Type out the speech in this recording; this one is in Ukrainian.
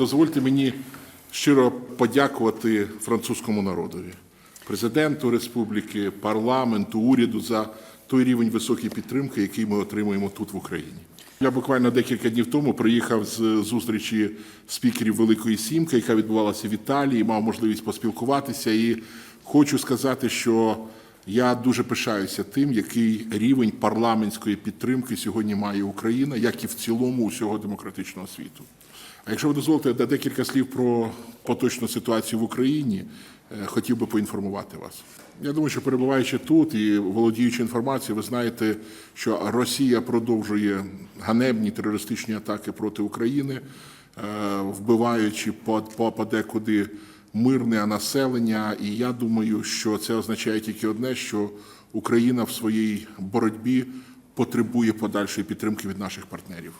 дозвольте мені щиро подякувати французькому народові, президенту республіки, парламенту, уряду за той рівень високої підтримки, який ми отримуємо тут в Україні. Я буквально декілька днів тому приїхав з зустрічі спікерів Великої Сімки, яка відбувалася в Італії, мав можливість поспілкуватися. І хочу сказати, що я дуже пишаюся тим, який рівень парламентської підтримки сьогодні має Україна, як і в цілому усього демократичного світу. А якщо ви дозволите де- декілька слів про поточну ситуацію в Україні, е, хотів би поінформувати вас. Я думаю, що перебуваючи тут і володіючи інформацією, ви знаєте, що Росія продовжує ганебні терористичні атаки проти України, е, вбиваючи по- по- подекуди мирне населення. І я думаю, що це означає тільки одне: що Україна в своїй боротьбі потребує подальшої підтримки від наших партнерів.